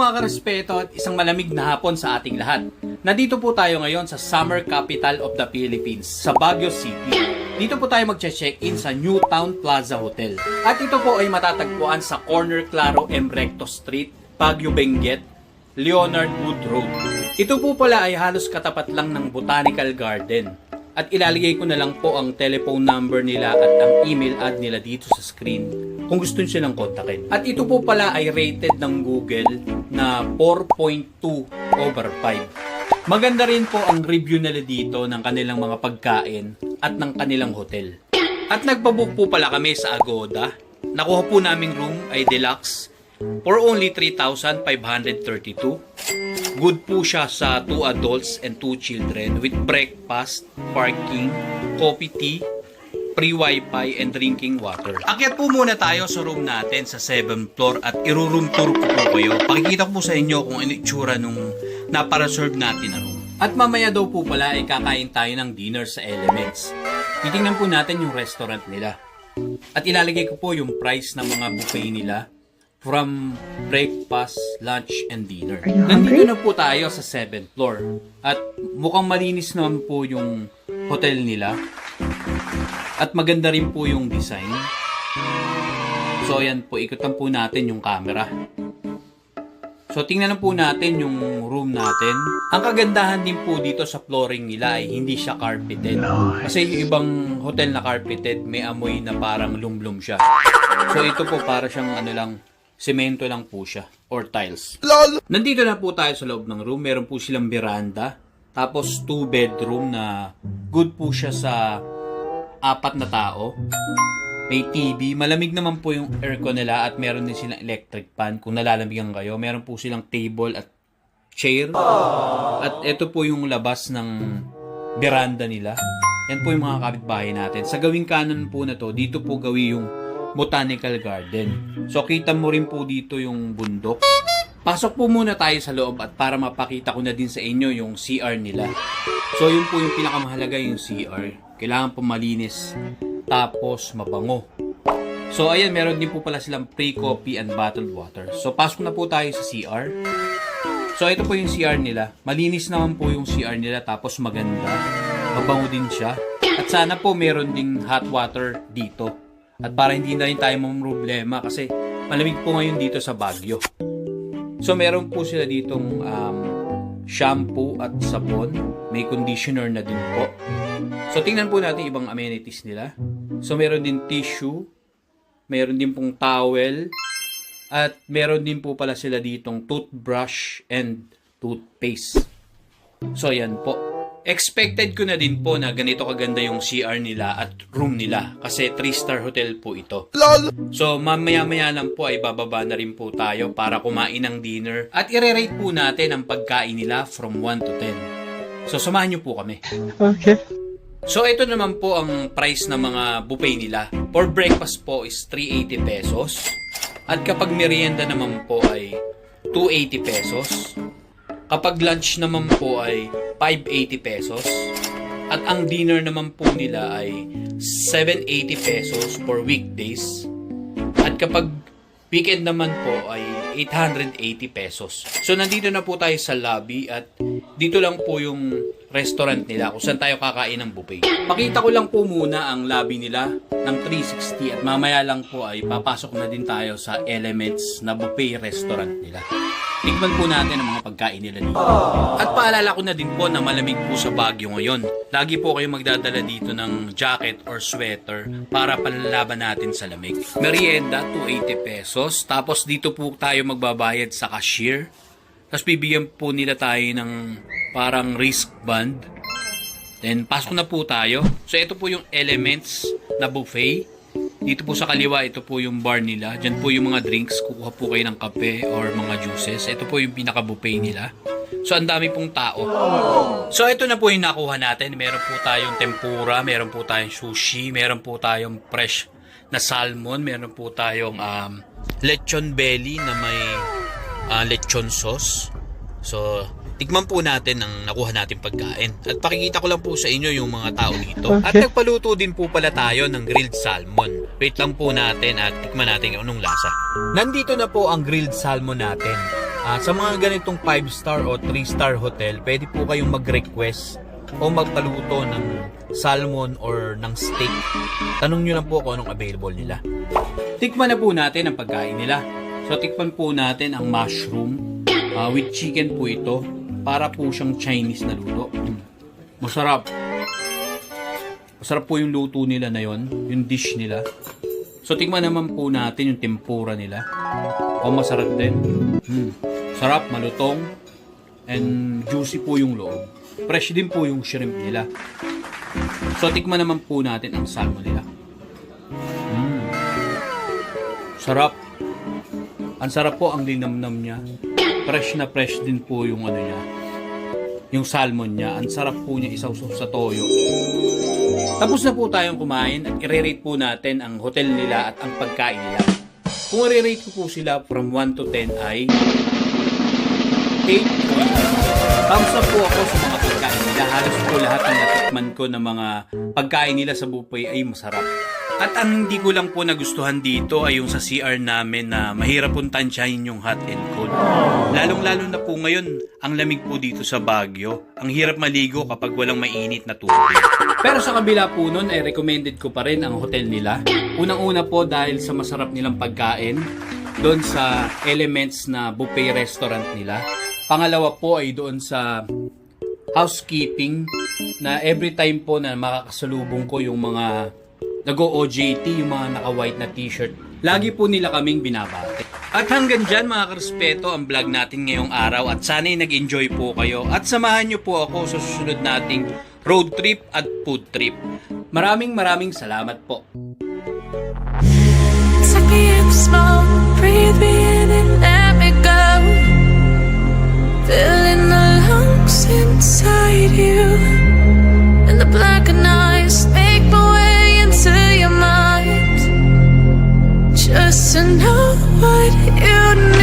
mga karespeto at isang malamig na hapon sa ating lahat. Nandito po tayo ngayon sa summer capital of the Philippines, sa Baguio City. Dito po tayo magche-check-in sa New Town Plaza Hotel. At ito po ay matatagpuan sa corner Claro M. Recto Street, Baguio Benguet, Leonard Wood Road. Ito po pala ay halos katapat lang ng Botanical Garden. At ilalagay ko na lang po ang telephone number nila at ang email ad nila dito sa screen kung gusto nyo silang kontakin. At ito po pala ay rated ng Google na 4.2 over 5. Maganda rin po ang review nila dito ng kanilang mga pagkain at ng kanilang hotel. At nagpabook po pala kami sa Agoda. Nakuha po naming room ay deluxe for only 3,532. Good po siya sa 2 adults and 2 children with breakfast, parking, coffee tea, free wifi and drinking water. Akyat po muna tayo sa room natin sa 7th floor at iro-room tour ko po kayo. Pakikita ko po sa inyo kung ano itsura nung napara-serve natin na room. At mamaya daw po pala ay kakain tayo ng dinner sa Elements. Titingnan po natin yung restaurant nila. At ilalagay ko po yung price ng mga buffet nila from breakfast, lunch, and dinner. Nandito na po tayo sa 7th floor. At mukhang malinis naman po yung hotel nila. At maganda rin po yung design. So ayan po, ikutan po natin yung camera. So tingnan na po natin yung room natin. Ang kagandahan din po dito sa flooring nila ay hindi siya carpeted. Kasi yung ibang hotel na carpeted may amoy na parang lumlum siya. So ito po para siyang ano lang, semento lang po siya or tiles. Nandito na po tayo sa loob ng room. Meron po silang veranda. Tapos two bedroom na good po siya sa apat na tao. May TV. Malamig naman po yung aircon nila at meron din silang electric fan kung nalalamigan kayo. Meron po silang table at chair. At ito po yung labas ng veranda nila. Yan po yung mga kapitbahay natin. Sa gawing kanan po na to, dito po gawi yung botanical garden. So kita mo rin po dito yung bundok. Pasok po muna tayo sa loob at para mapakita ko na din sa inyo yung CR nila. So yun po yung pinakamahalaga yung CR. Kailangan po malinis tapos mabango. So ayan, meron din po pala silang pre-coffee and bottled water. So pasok na po tayo sa CR. So ito po yung CR nila. Malinis naman po yung CR nila tapos maganda. Mabango din siya. At sana po meron ding hot water dito. At para hindi na rin tayo problema kasi malamig po ngayon dito sa Baguio. So meron po sila ditong um, shampoo at sabon. May conditioner na din po. So tingnan po natin ibang amenities nila. So meron din tissue, meron din pong towel, at meron din po pala sila ditong toothbrush and toothpaste. So yan po. Expected ko na din po na ganito kaganda yung CR nila at room nila kasi 3-star hotel po ito. So mamaya-maya lang po ay bababa na rin po tayo para kumain ng dinner at i-rate po natin ang pagkain nila from 1 to 10. So samahan niyo po kami. Okay. So ito naman po ang price ng mga buffet nila. For breakfast po is 380 pesos. At kapag merienda naman po ay 280 pesos. Kapag lunch naman po ay 580 pesos. At ang dinner naman po nila ay 780 pesos for weekdays. At kapag weekend naman po ay 880 pesos. So nandito na po tayo sa lobby at dito lang po yung restaurant nila kung saan tayo kakain ng buffet. Pakita ko lang po muna ang lobby nila ng 360 at mamaya lang po ay papasok na din tayo sa Elements na buffet restaurant nila. Tikman po natin ang mga pagkain nila dito. At paalala ko na din po na malamig po sa Baguio ngayon. Lagi po kayo magdadala dito ng jacket or sweater para panlaban natin sa lamig. Merienda, 280 pesos. Tapos dito po tayo magbabayad sa cashier. Tapos bibigyan po nila tayo ng parang wristband. Then pasok na po tayo. So ito po yung elements na buffet. Dito po sa kaliwa, ito po yung bar nila. Diyan po yung mga drinks. Kukuha po kayo ng kape or mga juices. Ito po yung pinaka-buffet nila. So, ang dami pong tao. So, ito na po yung nakuha natin. Meron po tayong tempura, meron po tayong sushi, meron po tayong fresh na salmon, meron po tayong um, lechon belly na may ah, lechon sauce. So, tikman po natin ang nakuha natin pagkain. At pakikita ko lang po sa inyo yung mga tao dito. At Okay. nagpaluto din po pala tayo ng grilled salmon. Wait lang po natin at tikman natin anong lasa. Nandito na po ang grilled salmon natin. Ah, sa mga ganitong 5-star o 3-star hotel, pwede po kayong mag-request o magpaluto ng salmon or ng steak. Tanong nyo lang po kung anong available nila. Tikman na po natin ang pagkain nila. So, tikman po natin ang mushroom ah, with chicken po ito. Para po siyang Chinese na luto. Masarap. Masarap po yung luto nila na yon, yung dish nila. So, tikman naman po natin yung tempura nila. O, masarap din. Mm. Sarap, malutong, and juicy po yung loob. Fresh din po yung shrimp nila. So, tikman naman po natin ang salmon nila. Mm. Sarap. Ang sarap po ang linamnam niya. Fresh na fresh din po yung ano niya. Yung salmon niya. Ang sarap po niya isawsaw sa toyo. Tapos na po tayong kumain at i-rate po natin ang hotel nila at ang pagkain nila. Kung i-rate ko po sila from 1 to 10 ay 8 Thumbs up po ako sa mga nila. Halos po lahat ng natikman ko ng mga pagkain nila sa buffet ay masarap. At ang hindi ko lang po nagustuhan dito ay yung sa CR namin na mahirap pong tansyahin yung hot and cold. Lalong-lalo na po ngayon, ang lamig po dito sa Baguio. Ang hirap maligo kapag walang mainit na tubig. Pero sa kabila po nun ay recommended ko pa rin ang hotel nila. Unang-una po dahil sa masarap nilang pagkain, doon sa elements na buffet restaurant nila. Pangalawa po ay doon sa housekeeping na every time po na makakasalubong ko yung mga nag-OJT, yung mga naka-white na t-shirt, lagi po nila kaming binabati. At hanggang dyan mga karespeto ang vlog natin ngayong araw at sana'y nag-enjoy po kayo at samahan nyo po ako sa susunod nating road trip at food trip. Maraming maraming salamat po. Filling inside you. And the blackened eyes make my way into your mind. Just to know what you know